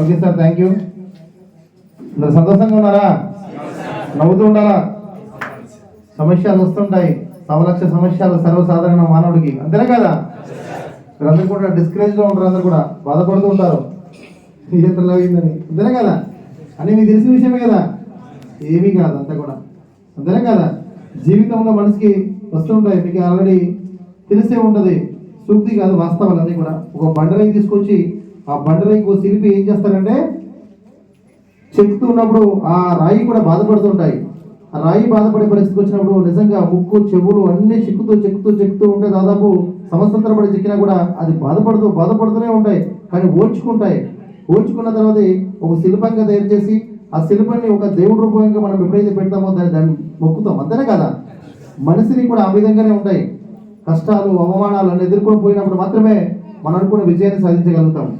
Okay sir thank you అందరు సంతోషంగా ఉన్నారా? నవ్వుతూ ఉండాలా సమస్యలు వస్తుంటాయి. సమలక్ష సమస్యలు సర్వసాధారణ మానవుడికి. అంతేనా కదా? మీరందరూ కూడా డిస్కరేజ్లో ఉంటారు అందరు కూడా. బాధపడుతూ ఉంటారు. ఎంత అయిందని అంతేనా కదా? అని మీకు తెలిసిన విషయమే కదా. ఏమీ కాదు అంతా కూడా. అంతేనా కదా? జీవితంలో మనిషికి వస్తుంటాయి మీకు ఆల్రెడీ తెలిసే ఉంటుంది. సూక్తి కాదు వాస్తవాలు అన్నీ కూడా. ఒక బండరాయి తీసుకొచ్చి ఆ బండరాయికి ఒక శిల్పి ఏం చేస్తారంటే చెక్కుతూ ఉన్నప్పుడు ఆ రాయి కూడా బాధపడుతుంటాయి. ఆ రాయి బాధపడే పరిస్థితి వచ్చినప్పుడు నిజంగా ముక్కు చెవులు అన్ని చిక్కుతూ చెక్కుతూ చెక్కుతూ ఉంటే దాదాపు సంవత్సరం తరబడి చెక్కినా కూడా అది బాధపడుతూ బాధపడుతూనే ఉంటాయి. కానీ ఓర్చుకుంటాయి. ఓర్చుకున్న తర్వాత ఒక శిల్పంగా తయారు చేసి ఆ శిల్పాన్ని ఒక దేవుడి రూపంగా మనం ఎప్పుడైతే పెడతామో దాన్ని దాన్ని మొక్కుతాం అంతేనే కదా? మనిషిని కూడా ఆ విధంగానే ఉంటాయి. కష్టాలు అవమానాలు ఎదుర్కొని పోయినప్పుడు మాత్రమే మనం అనుకున్న విజయాన్ని సాధించగలుగుతాం.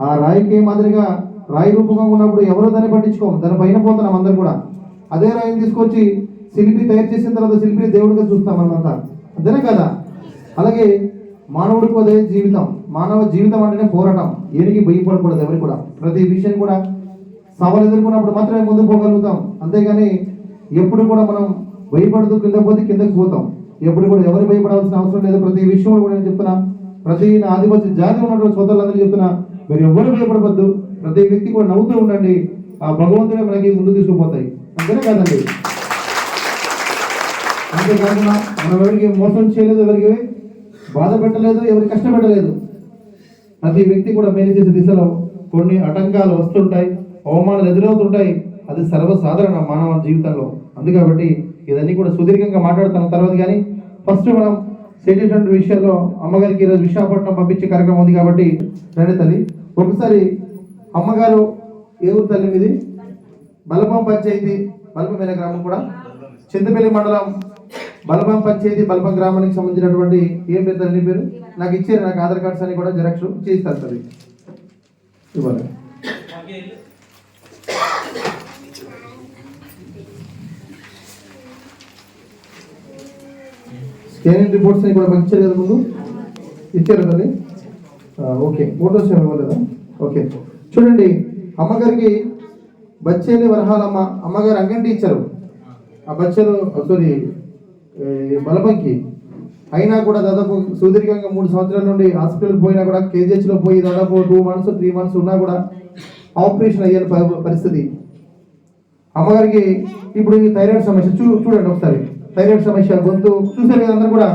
ఆ రాయికి మాదిరిగా రాయి రూపంగా ఉన్నప్పుడు ఎవరో దాన్ని పట్టించుకోం దాని పైన పోతున్నాం అందరు కూడా. అదే రాయిని తీసుకొచ్చి శిల్పి తయారు చేసిన తర్వాత శిల్పిని దేవుడిగా చూస్తాం మనమంతా. అంతేనే కదా? అలాగే మానవుడికి అదే జీవితం. మానవ జీవితం అంటేనే పోరాటం. ఏనికి భయపడకూడదు ఎవరికి కూడా. ప్రతి విషయం కూడా సవాలు ఎదుర్కొన్నప్పుడు మాత్రమే ముందుకు పోగలుగుతాం. అంతేగాని ఎప్పుడు కూడా మనం భయపడుతూ కింద పోతే కిందకి పోతాం. ఎప్పుడు కూడా ఎవరు భయపడాల్సిన అవసరం లేదు. ప్రతి విషయంలో కూడా నేను చెప్తున్నా. ప్రతి నా ఆదివాసి జాతి ఉన్నటువంటి సోదరులందరూ చెప్తున్నా. మీరు ఎవరు భయపడవద్దు. ప్రతి వ్యక్తి కూడా నవ్వుతూ ఉండండి. ఆ భగవంతుడే మనకి ముందు తీసుకుపోతాయి. అంతేనే కాదండి? అంతేకాకుండా మనం ఎవరికి మోసం చేయలేదు ఎవరికి బాధ పెట్టలేదు ఎవరికి కష్టపెట్టలేదు. ప్రతి వ్యక్తి కూడా మేలు చేసే దిశలో కొన్ని ఆటంకాలు వస్తుంటాయి అవమానాలు ఎదురవుతుంటాయి. అది సర్వసాధారణ మానవ జీవితంలో. అందుకబట్టి ఇవన్నీ కూడా సుదీర్ఘంగా మాట్లాడుతున్న తర్వాత కానీ ఫస్ట్ మనం చేసేటువంటి విషయాల్లో అమ్మగారికి ఈరోజు విశాఖపట్నం పంపించే కార్యక్రమం ఉంది కాబట్టి రండి తల్లి. ఒకసారి అమ్మగారు ఏ ఊరు తల్లి మీది? బలపం పంచాయతీ బలపమైన గ్రామం కూడా? చింతపల్లి మండలం బలపం పంచాయతీ బలపం గ్రామానికి సంబంధించినటువంటి ఏం పేరు తల్లి పేరు? నాకు ఇచ్చారు నాకు ఆధార్ కార్డ్స్ అని కూడా జెరాక్స్ చేస్తారు తల్లి. ఇవ్వాలి స్కానింగ్ రిపోర్ట్స్ అని కూడా మాకు ఇచ్చారు కదా ముందు ఇచ్చారు తల్లి ఓకే. ఫోటోస్ ఏమి ఇవ్వలేదా? ఓకే. చూడండి అమ్మగారికి బచ్చేలి వరహాలమ్మ అమ్మగారు అంగంటి ఇచ్చారు. ఆ బచ్చలు సారీ బలపంకి. అయినా కూడా దాదాపు సుదీర్ఘంగా మూడు సంవత్సరాల నుండి హాస్పిటల్ పోయినా కూడా కేజీహెచ్లో పోయి దాదాపు టూ మంత్స్ త్రీ మంత్స్ ఉన్నా కూడా ఆపరేషన్ అయ్యే ప- పరిస్థితి. అమ్మగారికి ఇప్పుడు ఈ థైరాయిడ్ సమస్య చూ చూడండి ఒకసారి. థైరాయిడ్ సమస్య గొంతు చూసారు కదా అందరు కూడా.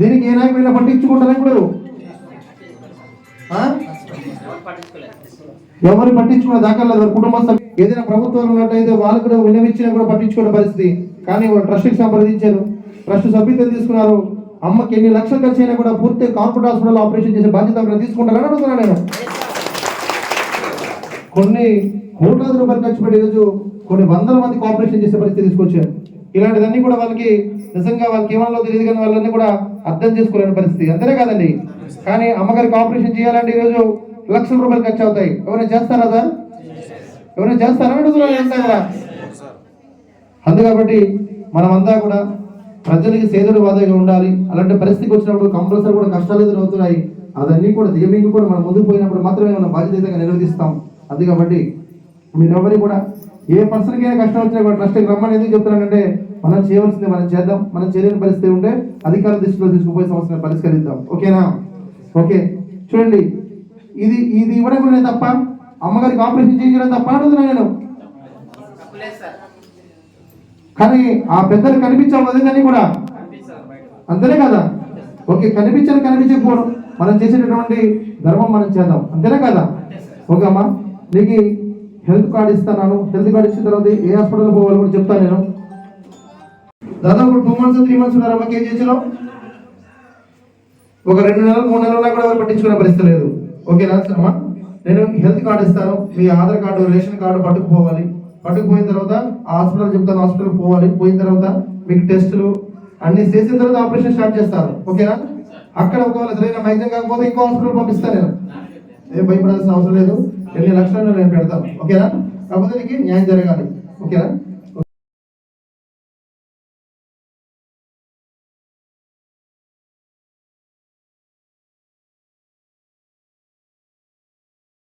దీనికి ఏ నాయకులు పట్టించుకుంటారా ఇప్పుడు? ఎవరు పట్టించుకున్న దాఖలా కుటుంబ సభ్యులు ఏదైనా ప్రభుత్వాలు ఉన్నట్టయితే వాళ్ళు కూడా వినవిచ్చినా కూడా పట్టించుకునే పరిస్థితి. కానీ వాళ్ళు ట్రస్ట్కి సంప్రదించారు. ట్రస్ట్ సభ్యతలు తీసుకున్నారు? అమ్మకి ఎన్ని లక్షలు ఖర్చు అయినా కూడా పూర్తి కార్పొరేట్ హాస్పిటల్ ఆపరేషన్ చేసే బాధ్యత తీసుకుంటారని అడుగుతున్నాను నేను. కొన్ని కోట్లాది రూపాయలు ఖర్చు పెట్టి ఈరోజు కొన్ని వందల మందికి ఆపరేషన్ చేసే పరిస్థితి తీసుకొచ్చారు. ఇలాంటివన్నీ కూడా వాళ్ళకి నిజంగా వాళ్ళకి ఏమన్నా తెలియదు కానీ వాళ్ళన్నీ కూడా అర్థం చేసుకోలేని పరిస్థితి. అంతేనే కాదండి? కానీ అమ్మగారికి ఆపరేషన్ చేయాలంటే ఈరోజు లక్షల రూపాయలు ఖర్చు అవుతాయి. ఎవరైనా చేస్తారా సార్? ఎవరైనా చేస్తారా? అడుగుతున్నాను అంతా అందు కాబట్టి మనమంతా కూడా ప్రజలకి సేదుడు వాదగా ఉండాలి. అలాంటి పరిస్థితికి వచ్చినప్పుడు కంపల్సరీ కూడా కష్టాలు ఎదురవుతున్నాయి. అవన్నీ కూడా దిగమింగి కూడా మనం ముందుకు పోయినప్పుడు మాత్రమే మనం బాధ్యతగా నిర్వహిస్తాం అది కాబట్టి మీరెవరి కూడా ఏ పర్సన్కి అయినా కష్టం వచ్చినా కూడా ట్రస్ట్కి రమ్మని ఎందుకు చెప్తున్నానంటే మనం చేయవలసింది మనం చేద్దాం మనం చేయలేని పరిస్థితి ఉంటే అధికార దృష్టిలో తీసుకుపోయే సమస్యను పరిష్కరిద్దాం. ఓకేనా? ఓకే. చూడండి ఇది ఇది ఇవ్వడం కూడా తప్ప అమ్మగారికి ఆపరేషన్ చేయించడం తప్ప అడుగుతున్నా నేను. కానీ ఆ పెద్దలు కనిపించాం అదేదని కూడా. అంతేనే కదా? ఓకే కనిపించని కనిపించకపోవడం మనం చేసేటటువంటి ధర్మం మనం చేద్దాం. అంతేనే కదా? ఓకే అమ్మా నీకు హెల్త్ కార్డ్ ఇస్తాను. హెల్త్ కార్డ్ ఇచ్చిన తర్వాత ఏ హాస్పిటల్ పోవాలి కూడా చెప్తాను నేను. దాదాపు టూ మంత్స్ త్రీ మంత్స్ ఉన్నారమ్మా కేజీహెచ్లో ఒక రెండు నెలలు మూడు నెలలు కూడా ఎవరు పట్టించుకునే పరిస్థితి లేదు. ఓకేనా అమ్మా? నేను హెల్త్ కార్డు ఇస్తాను. మీ ఆధార్ కార్డు రేషన్ కార్డు పట్టుకుపోవాలి. పట్టుకుపోయిన తర్వాత హాస్పిటల్ చెప్తాను హాస్పిటల్కి పోవాలి. పోయిన తర్వాత మీకు టెస్టులు అన్ని చేసిన తర్వాత ఆపరేషన్ స్టార్ట్ చేస్తారు ఓకేనా? అక్కడ ఒకవేళ సరైన వైద్యం కాకపోతే ఇంకో హాస్పిటల్ పంపిస్తాను నేను. ఏం భయపడాల్సిన అవసరం లేదు. ఎన్ని లక్షలు నేను పెడతాను. ఓకేనా? కాకపోతే నీకు న్యాయం జరగాలి. ఓకేనా?